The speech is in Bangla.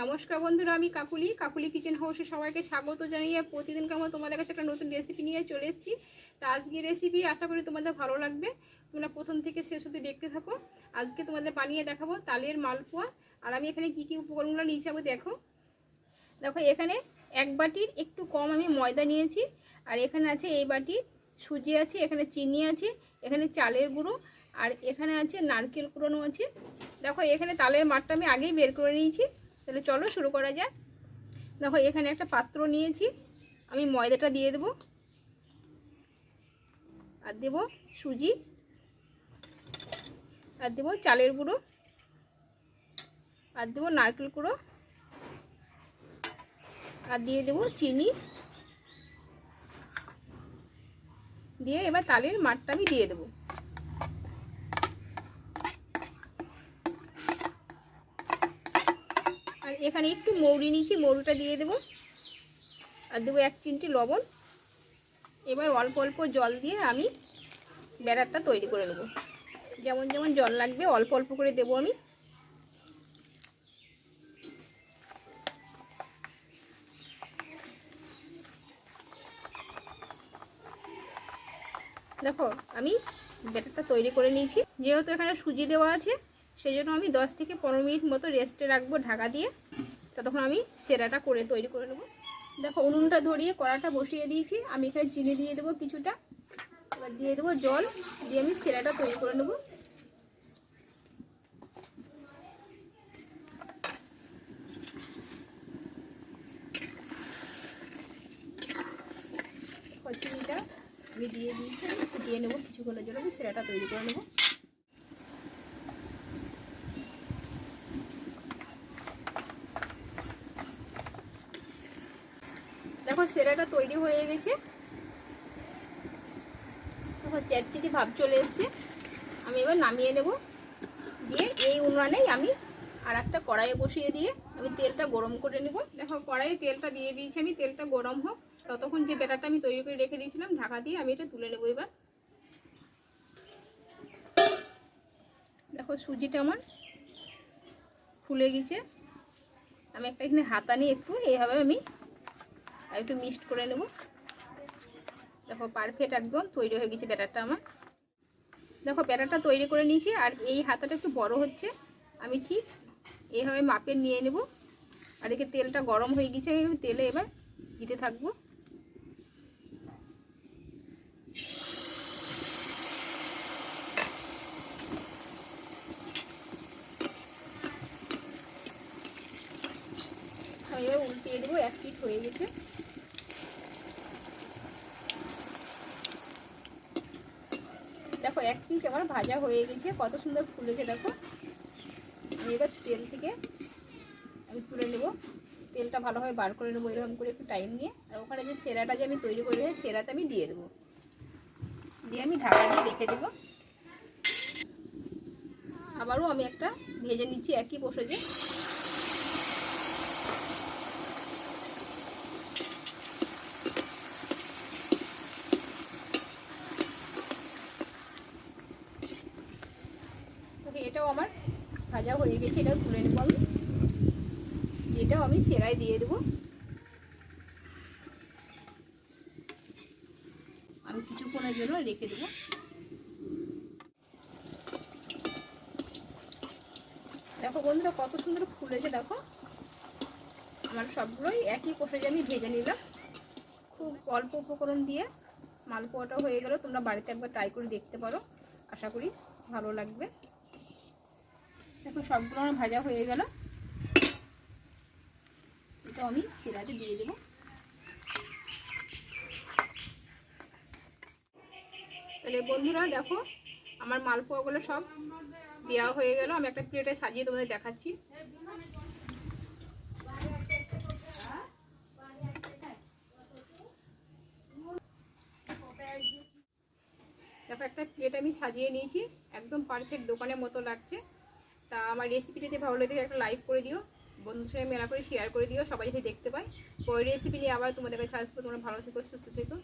নমস্কার বন্ধুরা, আমি কাকুলি। কাকুলি কিচেন হাউসে সবাইকে স্বাগত জানিয়ে প্রতিদিন কেমন তোমাদের কাছে একটা নতুন রেসিপি নিয়ে চলে এসেছি। তা আজকে রেসিপি আশা করি তোমাদের ভালো লাগবে। তোমরা প্রথম থেকে শেষ অবধি দেখতে থাকো। আজকে তোমাদের বানিয়ে দেখাবো তালের মালপোয়া। আর আমি এখানে কী কী উপকরণগুলো নিয়েছি আমি দেখো। দেখো, এখানে এক বাটির একটু কম আমি ময়দা নিয়েছি। আর এখানে আছে এই বাটির সুজি আছে, এখানে চিনি আছে, এখানে চালের গুঁড়ো, আর এখানে আছে নারকেল কুড়োনো আছে। দেখো, এখানে তালের মাঠটা আমি আগেই বের করে নিয়েছি। তাহলে চলো শুরু করা যাক। দেখো, এখানে একটা পাত্র নিয়েছি। আমি ময়দাটা দিয়ে দেব। আর দেব সুজি। আর দেব চালের গুঁড়ো। আর দেবো নারকেল গুঁড়ো। আর দিয়ে দেবো চিনি। দিয়ে এবার তালের মাঠটা আমি দিয়ে দেবো। এখানে একটু মৌরি নিয়েছি, মৌরিটা দিয়ে দেবো। আর দেবো এক চিমটি লবণ। এবার অল্প অল্প জল দিয়ে আমি ব্যাটারটা তৈরি করে নেব। যেমন যেমন জল লাগবে, অল্প অল্প করে দেবো আমি। দেখো, আমি ব্যাটারটা তৈরি করে নিয়েছি। যেহেতু এখানে সুজি দেওয়া আছে সেই জন্য আমি দশ থেকে পনেরো মিনিট মতো রেস্টে রাখব ঢাকা দিয়ে। ততক্ষণ আমি সেরাটা করে তৈরি করে নেব। দেখো উনুনটা ধরিয়ে কড়াটা বসিয়ে দিয়েছি। আমি এখানে চিনি দিয়ে দেবো কিছুটা। এবার দিয়ে দেবো জল। দিয়ে আমি সেরাটা তৈরি করে নেব। চিনিটা আমি দিয়ে দিয়েছি। দিয়ে নেব কিছুক্ষণের জন্য আমি সেরাটা তৈরি করে নেব। দেখো সেরাটা তৈরি হয়ে গেছে। দেখো চ্যাটচিটি ভাব চলে এসছে। আমি এবার নামিয়ে নেব। দিয়ে এই উনুনেই আমি আর একটা কড়াইয়ে বসিয়ে দিয়ে আমি তেলটা গরম করে নেব। দেখো কড়াইয়ে তেলটা দিয়ে দিয়েছি আমি, তেলটা গরম হোক। ততক্ষণ যে ব্যাটারটা আমি তৈরি করে রেখে দিয়েছিলাম, ঢাকা দিয়ে আমি এটা তুলে নেব এবার। দেখো সুজিটা আমার ফুলে গেছে। আমি একটা এখানে হাতা নিয়ে একটু এইভাবে আমি আর একটু মিক্সড করে নেব। দেখো পারফেক্ট একদম তৈরি হয়ে গেছে ব্যাটারটা আমার। দেখো ব্যাটারটা তৈরি করে নিয়েছি আর এই হাতাটা একটু বড় হচ্ছে। আমি ঠিক এইভাবে মাপের নিয়ে নেব। আর একে তেলটা গরম হয়ে গেছে তেলে এবার দিতে থাকব আমি উল্টিয়ে দেবো, এক পিট হয়ে গেছে। দেখো, এক পিস আমার ভাজা হয়ে গেছে, কত সুন্দর ফুলেছে, দেখো। এবার তেল থেকে আমি তুলে নেব। তেলটা ভালোভাবে বার করে নেব, এরকম করে একটু টাইম নিয়ে। আর ওখানে যে সেরাটা যে আমি তৈরি করে রেখেছি সেরাটা আমি দিয়ে দেবো। দিয়ে আমি ঢাকা দিয়ে রেখে দেবো। আবারও আমি একটা ভেজে নিচ্ছি, একই বসে যে এটাও আমার ভাজা হয়ে গেছে, এটাও তুলে নেব আমি। এটাও আমি সেরাই দিয়ে দেবো। আমি কিছুক্ষণের জন্য রেখে দেবো। দেখো বন্ধুরা, কত সুন্দর ফুলেছে, দেখো। আমার সবগুলোই একই যে আমি ভেজে নিলাম। খুব অল্প উপকরণ দিয়ে মালপোয়াটা হয়ে গেল। তোমরা বাড়িতে একবার ট্রাই করে দেখতে পারো। আশা করি ভালো লাগবে। দেখো সবগুলো আমার ভাজা হয়ে গেল। এটা আমি শিরাতে দিয়ে দেবো। তাহলে বন্ধুরা দেখো, আমার মালপোয়াগুলো সব দেওয়া হয়ে গেল। আমি একটা প্লেটে সাজিয়ে তোমাদের দেখাচ্ছি। দেখো একটা প্লেট আমি সাজিয়ে নিয়েছি। একদম পারফেক্ট দোকানের মতো লাগছে। তা আমার রেসিপিটিতে ভালো লেগে একটা লাইক করে দিও। বন্ধুর সঙ্গে মেলা করে শেয়ার করে দিও, সবাই যদি দেখতে পায়। পরের রেসিপি নিয়ে আবার তোমাদের কাছে আসব। তোমরা ভালো থেকো, সুস্থ থেকো।